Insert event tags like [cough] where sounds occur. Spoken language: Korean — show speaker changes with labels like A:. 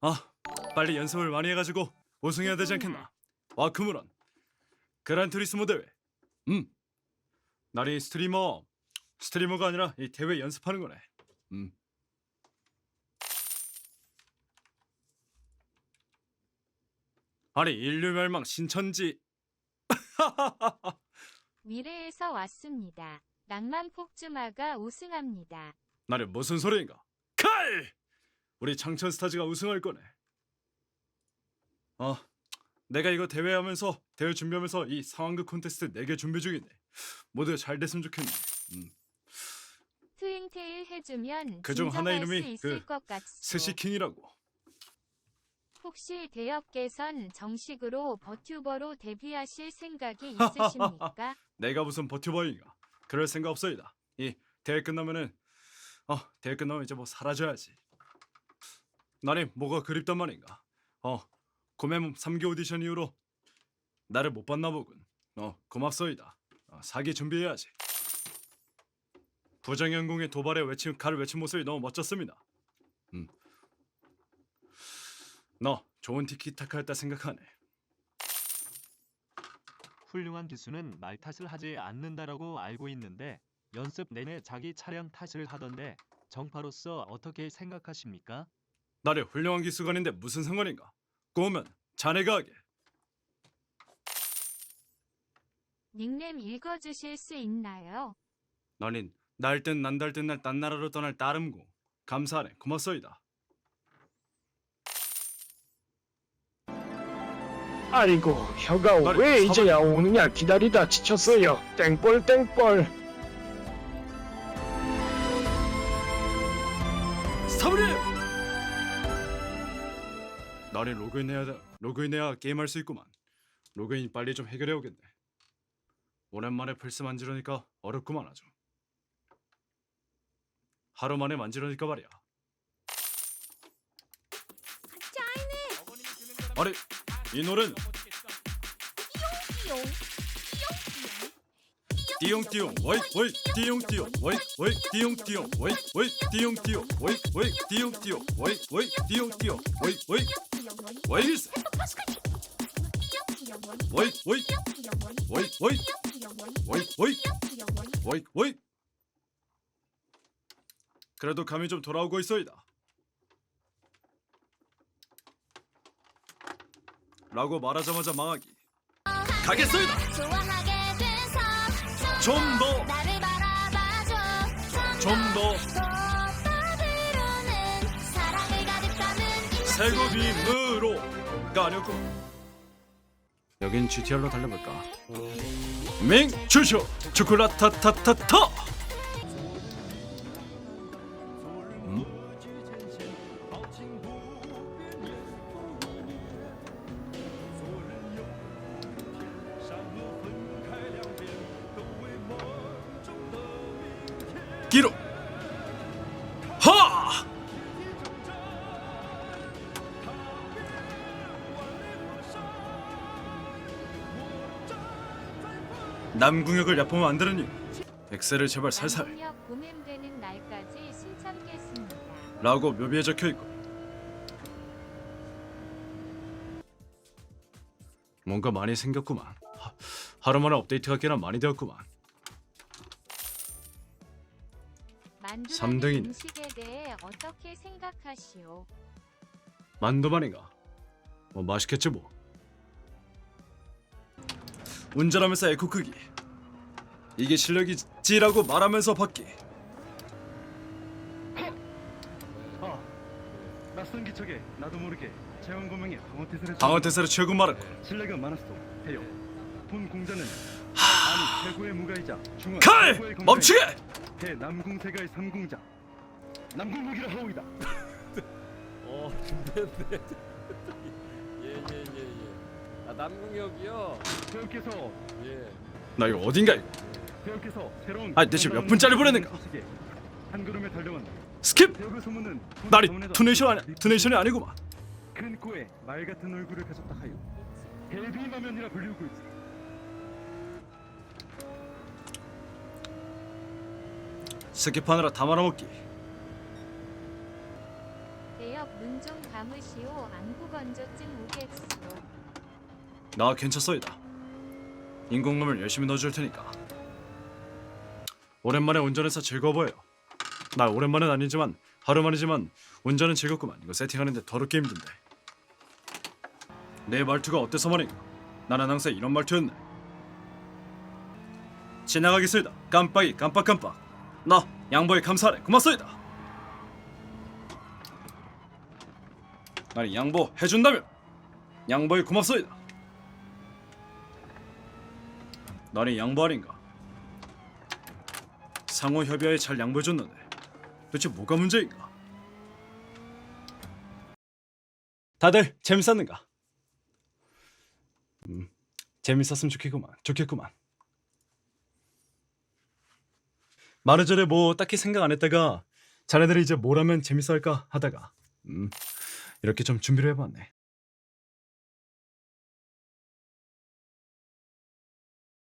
A: 아 빨리 연습을 많이 해가지고 우승해야 되지 않겠나 와크무런 그란투리스모 대회 음 나리 스트리머 스트리머가 아니라 이 대회 연습하는 거네 음 아니 인류 멸망 신천지 [laughs]
B: 미래에서 왔습니다. 낭만 폭주마가 우승합니다.
A: 나는 무슨 소리인가? 칼! 우리 장천 스타즈가 우승할 거네. 아, 내가 이거 대회하면서 대회 준비하면서 이 상황극 콘테스트 4개 준비 중인데 모두 잘 됐으면 좋겠네. 음,
B: 트윙테일 해주면
A: 그중 하나 이름이
B: 수 있을
A: 그
B: 것 같소.
A: 스시킹이라고.
B: 혹시 대역께선 정식으로 버튜버로 데뷔하실 생각이 있으십니까? [laughs]
A: 내가 무슨 버튜버인가? 그럴 생각 없어이다. 이 대회 끝나면은 어 대회 끝나면 이제 뭐 사라져야지. 나는 뭐가 그립단 말인가? 어 고매몸 3기 오디션 이후로 나를 못 봤나 보군. 어 고맙소이다. 어, 사기 준비해야지. 부정연공의 도발에 외침 칼을 외친 모습이 너무 멋졌습니다. 음. 너 좋은 티키타카였다 생각하네.
C: 훌륭한 기수는 말 탓을 하지 않는다라고 알고 있는데 연습 내내 자기 차량 탓을 하던데 정파로서 어떻게 생각하십니까?
A: 나를 훌륭한 기수관인데 무슨 상관인가? 꼬우면 자네가 하게.
B: 닉네임 읽어주실 수 있나요?
A: 너는 날땐 난달 땐날 딴 나라로 떠날 따름고 감사하네 고맙소이다.
D: 아이고 혀가
A: 나를
D: 왜
A: 사발-
D: 이제야 오느냐 기다리다 지쳤어요 땡벌 땡벌
A: 사부님! 나는 로그인해야 돼. 로그인해야 게임할 수 있구만. 로그인 빨리 좀 해결해 오겠네. 오랜만에 플스 만지려니까 어렵구만 아주. 하루 만에 만지려니까 말이야. 아니 이 노래는 띠용 띠용 워이 워이 띠용띠용 워이 워이 띠용띠용 워이 워이 띠용띠용 워이 워이 띠용띠용 워이 워이 띠용띠용 워이 워이. 워이 워이 워이. 워이 워이. 워이 워이. 워이 워이. 그래도 감이 좀 돌아오고 있어이다. 라고 말하자마자 망하기. 가겠소이다 좀 더. 좀 더. 세고빔으로가 아니었고 여긴 GTR로 달려볼까? 밍 주쇼. 초콜라타타타타 기록. 하! 남궁역을 얕보면 안 이유 엑셀을 제발 살살.
B: 날까지 신참겠습니다.
A: 라고 묘비에 적혀있고. 뭔가 많이 생겼구만. 하, 하루 만에 업데이트가 꽤나 많이 되었구만
B: 만두라는
A: 삼등이네.
B: 음식에 대해 어떻게 생각하시오?
A: 만두만인가 뭐 맛있겠지 뭐 운전하면서 에코 끄기 이게 실력이지라고 말하면서 받기
E: 아, 낯선 기척에 나도 모르게 재원 고명의 방어 태세를
A: 방어 태세를 최고 말했고
E: 실력은 많았어. 해요. 본 공자는 아니 최고의 무가이자 중앙
A: 칼!
E: 최고의 검사이자
A: 멈추게!
E: 대 남궁세가의 삼공자 남궁무기라 하오이다. [laughs]
F: 어, 준비했네. [laughs] 예, 예, 예, 예. 아, 남궁역이요?
E: 배우께서
F: 예.
A: 나 이거 어딘가
E: 배우께서 새로운
A: 아니, 대체 몇 분짜리 보내는가?
E: 소식에 한 걸음에 달려간
A: 스킵!
E: 소문은
A: 나리 투네이션 아니 투네이션이 아니구만
E: 큰 코에 말 같은 얼굴을 가졌다 하여 헬비마면이라 불리우고 있어.
A: 스킵하느라 다 말아먹기
B: 대역 눈좀 감으시오. 안구 건조증 오겠소.
A: 나 괜찮소이다. 인공눈을 열심히 넣어줄 테니까. 오랜만에 운전해서 즐거워 보여. 나 오랜만은 아니지만 하루 만이지만 운전은 즐겁구만. 이거 세팅하는데 더럽게 힘든데. 내 말투가 어때서 말인가? 나는 항상 이런 말투였네. 지나가겠습니다. 깜빡이 깜빡깜빡. 나 양보에 감사하네. 고맙소이다. 아니 양보 해준다면 양보에 고맙소이다. 나는 양보 아닌가? 상호 협의하에 잘 양보해줬는데 도대체 뭐가 문제인가? 다들 재밌었는가? 음, 재밌었으면 좋겠구만. 좋겠구만. 말은 전에 뭐 딱히 생각 안 했다가 자네들이 이제 뭘 하면 재밌어 할까 하다가 음, 이렇게 좀 준비를 해봤네.